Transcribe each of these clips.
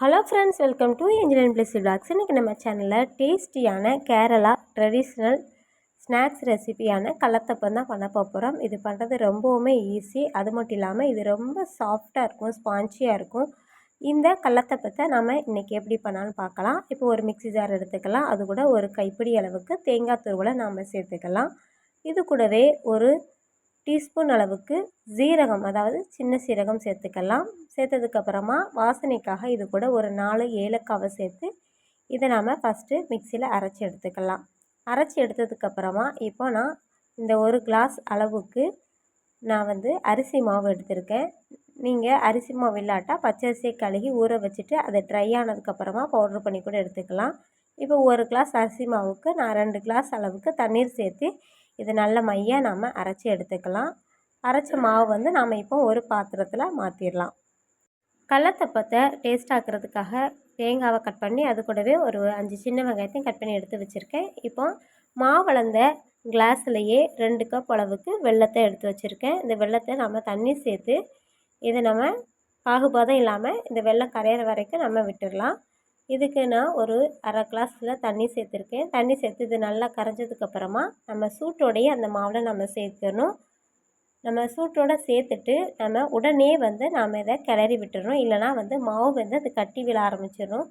Hello friends welcome to engineering plus blogs இன்றைக்கி நம்ம சேனலில் டேஸ்டியான கேரளா ட்ரெடிஷ்னல் ஸ்நாக்ஸ் ரெசிபியான கலத்தப்பம் தான் பண்ண போகிறோம் இது பண்ணுறது ரொம்பவுமே ஈஸி அது மட்டும் இல்லாமல் இது ரொம்ப சாஃப்டாக இருக்கும் ஸ்பான்ச்சியாக இருக்கும். இந்த கள்ளத்தப்பத்தை நம்ம இன்றைக்கி எப்படி பண்ணாலும் பார்க்கலாம். இப்போ ஒரு மிக்சி ஜார் எடுத்துக்கலாம். அது கூட ஒரு கைப்பிடி அளவுக்கு தேங்காய் துருவலை நாம் சேர்த்துக்கலாம். இது கூடவே ஒரு டீஸ்பூன் அளவுக்கு ஜீரகம் அதாவது சின்ன சீரகம் சேர்த்துக்கலாம். சேர்த்ததுக்கப்புறமா வாசனைக்காக இது கூட ஒரு நாலு ஏலக்காவை சேர்த்து இதை நாம் ஃபஸ்ட்டு மிக்சியில் அரைச்சி எடுத்துக்கலாம். அரைச்சி எடுத்ததுக்கப்புறமா இப்போ நான் இந்த ஒரு கிளாஸ் அளவுக்கு நான் வந்து அரிசி மாவு எடுத்திருக்கேன். நீங்கள் அரிசி மாவு இல்லாட்டா பச்சரிசியை கழுகி ஊற வச்சுட்டு அதை ட்ரை ஆனதுக்கப்புறமா பவுட்ரு பண்ணி கூட எடுத்துக்கலாம். இப்போ ஒரு கிளாஸ் அரிசி மாவுக்கு நான் ரெண்டு கிளாஸ் அளவுக்கு தண்ணீர் சேர்த்து இது நல்ல மையாக நாம் அரைச்சி எடுத்துக்கலாம். அரைச்ச மாவு வந்து நாம் இப்போ ஒரு பாத்திரத்தில் மாற்றிடலாம் கடலத்தப்பத்தை டேஸ்ட் ஆக்கிறதுக்காக தேங்காவை கட் பண்ணி அது கூடவே ஒரு அஞ்சு சின்ன வெங்காயத்தையும் கட் பண்ணி எடுத்து வச்சுருக்கேன். இப்போ மாவளந்த கிளாஸ்லேயே ரெண்டு கப் அளவுக்கு வெள்ளத்தை எடுத்து வச்சுருக்கேன். இந்த வெள்ளத்தை நம்ம தண்ணி சேர்த்து இதை நம்ம பாகுபாதம் இல்லாமல் இந்த வெள்ளம் கரையிற வரைக்கும் நம்ம விட்டுடலாம் இதுக்கு நான் ஒரு அரை கிளாஸில் தண்ணி சேர்த்துருக்கேன். தண்ணி சேர்த்து இது நல்லா கரைஞ்சதுக்கப்புறமா நம்ம சூட்டோடையே அந்த மாவில் நம்ம சேர்க்கணும் நம்ம சூட்டோடு சேர்த்துட்டு நம்ம உடனே வந்து நாம் இதை கிளறி விட்டுறோம் இல்லைனா வந்து மாவு வந்து அது கட்டி விழ ஆரம்பிச்சிடும்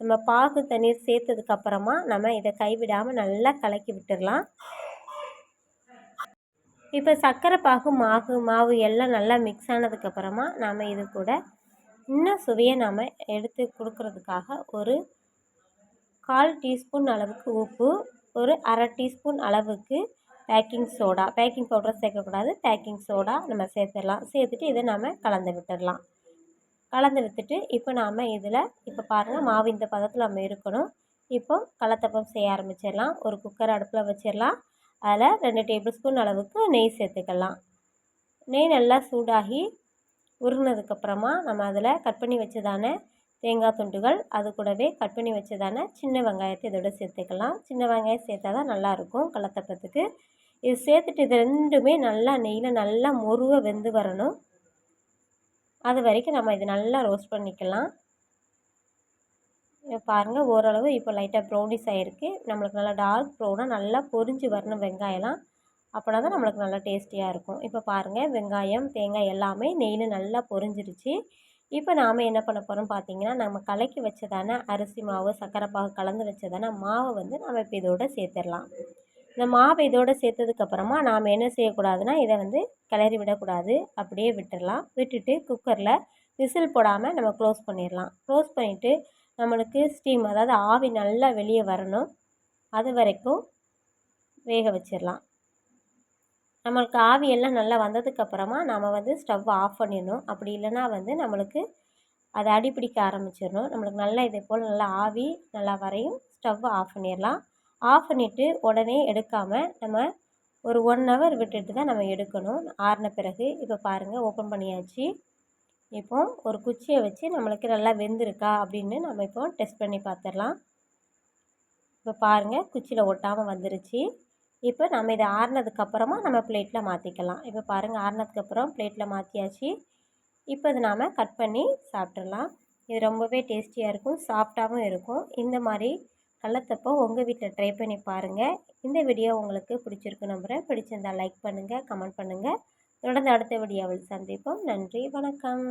நம்ம பாகு தண்ணீர் சேர்த்ததுக்கப்புறமா நம்ம இதை கைவிடாமல் நல்லா கலக்கி விட்டுடலாம். இப்போ சர்க்கரை பாகு மாகு மாவு எல்லாம் நல்லா மிக்ஸ் ஆனதுக்கப்புறமா நாம் இது கூட இன்னும் சுவையை நாம் எடுத்து கொடுக்குறதுக்காக ஒரு கால் டீஸ்பூன் அளவுக்கு உப்பு ஒரு அரை டீஸ்பூன் அளவுக்கு பேக்கிங் சோடா. பேக்கிங் பவுடர் சேர்க்கக்கூடாது. பேக்கிங் சோடா நம்ம சேர்த்துடலாம். சேர்த்துட்டு இதை நாம் கலந்து விட்டுடலாம். கலந்து விட்டுட்டு இப்போ நாம் இதில் இப்போ பாருங்கள் மாவு இந்த பதத்தில் நம்ம இருக்கணும். இப்போ கலத்தப்பம் செய்ய ஆரம்பிச்சிடலாம். ஒரு குக்கர் அடுப்பில் வச்சிடலாம். அதில் ரெண்டு டேபிள் ஸ்பூன் அளவுக்கு நெய் சேர்த்துக்கலாம். நெய் நல்லா சூடாகி உருகினதுக்கப்புறமா நம்ம அதில் கட் பண்ணி வச்சதான தேங்காய் துண்டுகள் அது கூடவே கட் பண்ணி வச்சதான சின்ன வெங்காயத்தை இதோட சேர்த்துக்கலாம். சின்ன வெங்காயம் சேர்த்தா தான் நல்லாயிருக்கும் கலத்தப்பத்துக்கு இது சேர்த்துட்டு இது ரெண்டுமே நல்லா நெய்யில் நல்லா முருக வெந்து வரணும். அது வரைக்கும் நம்ம இது நல்லா ரோஸ்ட் பண்ணிக்கலாம். பாருங்கள் ஓரளவு இப்போ லைட்டாக ப்ரௌனிஸ் ஆகிருக்கு நம்மளுக்கு நல்லா டார்க் ப்ரௌனாக நல்லா பொரிஞ்சு வரணும் வெங்காயம்லாம். அப்போனா தான் நம்மளுக்கு நல்லா டேஸ்டியாக இருக்கும். இப்போ பாருங்கள் வெங்காயம் தேங்காய் எல்லாமே நெய்யில் நல்லா பொரிஞ்சிருச்சு. இப்போ நாம் என்ன பண்ண போகிறோம் பார்த்தீங்கன்னா நம்ம கலக்கி வச்சதான அரிசி மாவு சர்க்கரை பாகு கலந்து வச்சதான மாவை வந்து நம்ம இப்போ இதோட சேர்த்துடலாம். இந்த மாவை இதோடு சேர்த்ததுக்கப்புறமா நாம் என்ன செய்யக்கூடாதுன்னா இதை வந்து கிளறி விடக்கூடாது. அப்படியே விட்டுடலாம். விட்டுட்டு குக்கரில் விசில் போடாமல் நம்ம க்ளோஸ் பண்ணிடலாம். க்ளோஸ் பண்ணிவிட்டு நம்மளுக்கு ஸ்டீம் அதாவது ஆவி நல்லா வெளியே வரணும். அது வரைக்கும் வேக வச்சிடலாம். நம்மளுக்கு ஆவியெல்லாம் நல்லா வந்ததுக்கப்புறமா நம்ம வந்து ஸ்டவ் ஆஃப் பண்ணிடணும். அப்படி இல்லைன்னா வந்து நம்மளுக்கு அது அடிப்பிடிக்க ஆரம்பிச்சிடணும். நம்மளுக்கு நல்லா இதே போல் நல்லா ஆவி நல்லா வரையும் ஸ்டவ் ஆஃப் பண்ணிடலாம். ஆஃப் பண்ணிவிட்டு உடனே எடுக்காமல் நம்ம ஒரு ஒன் ஹவர் விட்டுட்டு தான் நம்ம எடுக்கணும். ஆறின பிறகு இப்போ பாருங்கள் ஓப்பன் பண்ணியாச்சு. இப்போ ஒரு குச்சியை வச்சு நம்மளுக்கு நல்லா வெந்திருக்கா அப்படின்னு நம்ம இப்போ டெஸ்ட் பண்ணி பார்த்துடலாம். இப்போ பாருங்கள் குச்சியில் ஒட்டாமல் வந்துருச்சு. இப்போ நம்ம இதை ஆறுனதுக்கப்புறமா நம்ம பிளேட்டில் மாற்றிக்கலாம் இப்போ பாருங்கள் ஆறுனதுக்கப்புறம் பிளேட்டில் மாற்றியாச்சு இப்போ இதை நாம் கட் பண்ணி சாப்பிட்றலாம் இது ரொம்பவே டேஸ்டியாக இருக்கும் சாஃப்டாகவும் இருக்கும். இந்த மாதிரி கள்ளத்தப்போ உங்கள் வீட்டில் ட்ரை பண்ணி பாருங்கள் இந்த வீடியோ உங்களுக்கு பிடிச்சிருக்கு நம்புகிறேன் பிடிச்சிருந்தால் லைக் பண்ணுங்கள் கமெண்ட் பண்ணுங்கள் தொடர்ந்து அடுத்த வீடியோவில் சந்திப்போம். நன்றி வணக்கம்.